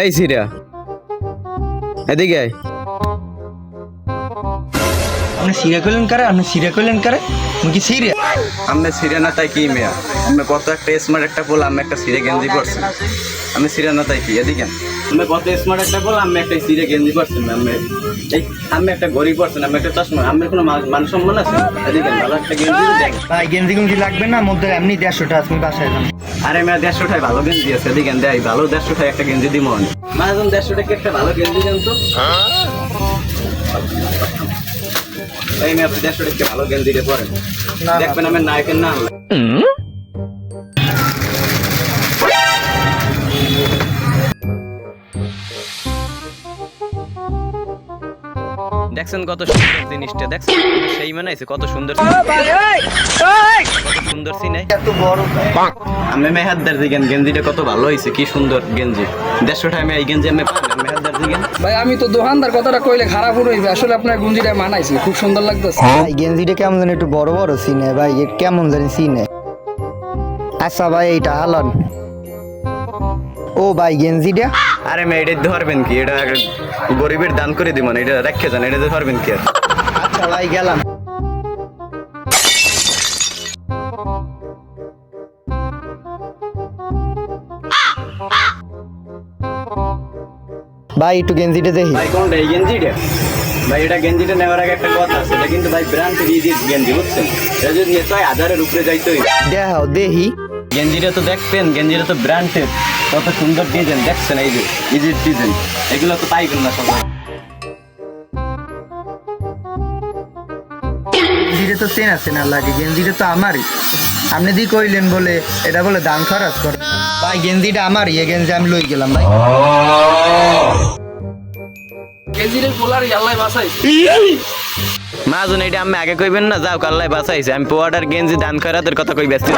এই সিরা এদিকে আয়। আপনি সিরিয়া করলেন কারে? আপনি সিরিয়া করলেন কারে? কি সিরিয়া? আমি সিরা না তাই কি মেয়া? আমি কত একটা স্মার্ট একটা বল আমি একটা সিরে গেঞ্জি পরছি। আমি সিরা না তাই কি? এদিকে আমি কত স্মার্ট একটা বল আমি একটা সিরে গেঞ্জি পরছি আমি এই আমি একটা গরিব পরছি আমি একটা চশমা আমি কোনো মান- মান সম্মান আছে? এদিকে ভালো একটা গেঞ্জি দেখ। ভাই গেঞ্জি গুঞ্জি লাগবে না? মধ্যে এমনি দেড়শো টাকা তুমি বাসায় যান আরে মেয়া দেড়শো টাকা ভালো গেঞ্জি আছে। এদিকে দেয় ভালো দেড়শো টাকা একটা গেঞ্জি দিব আমি। মাঝন দেড়শো টাকা একটা ভালো গেঞ্জি দেন তো? এই মেয়ে আপনি দেড়শো টাকা ভালো দিতে পরেন। না। দেখবেন আমার নায়কের নাম দেখছেন কত সুন্দর জিনিসটা দেখছেন? সেই মানে আছে কত সুন্দর সুন্দর সিনে এত বড় আমি মেহাদ্দার দিকেন গেঞ্জিটা কত ভালো হয়েছে কি সুন্দর গেঞ্জি। দেড়শো টাকা আমি এই গেঞ্জি আমি মেহাদ্দার দিকেন ভাই আমি তো দোকানদার কথাটা কইলে খারাপ হইবে আসলে আপনার গুঞ্জিটা মানাইছে খুব সুন্দর লাগতেছে। ভাই গেঞ্জিটা কেমন জানি একটু বড় বড় সিনে ভাই এ কেমন জানি সিনে আচ্ছা ভাই এইটা হালন। ও ভাই গেঞ্জিটা? আরে মেয়ে এটা ধরবেন কি? এটা গরিবের দান করে দিব না এটা রেখে যান এটা ধরবেন কি আর? আচ্ছা ভাই গেলাম। ভাই একটু গেঞ্জিটা দেখি। ভাই কোনটা এই গেঞ্জিটা? ভাই এটা গেঞ্জিটা নেওয়ার আগে একটা কথা আছে এটা কিন্তু ভাই ব্র্যান্ডের ইজিট গেঞ্জি বুঝছেন? এটা যদি নিয়ে ছয় হাজারের উপরে যাইতে হইবে দেখাও দেখি। গেঞ্জিটা তো দেখবেন গেঞ্জিটা তো ব্র্যান্ডের কত সুন্দর ডিজাইন দেখছেন এই যে ইজিট ডিজাইন এগুলো তো পাইবেন না সবাই। গেঞ্জিটা তো চেনা চেনা লাগে গেঞ্জিটা তো আমারই। আপনি দি কইলেন বলে এটা বলে দাম খরচ করে। ভাই গেঞ্জিটা আমারই এ গেঞ্জি আমি লই গেলাম ভাই। কেজিরে পোলার আল্লাহ বাসাই মাজন এটা আমি আগে কইবেন না? যাও কাল্লাই বাঁচাইছে। আমি পোয়াটার গেঞ্জি দান করাদের কথা কই ব্যস্ত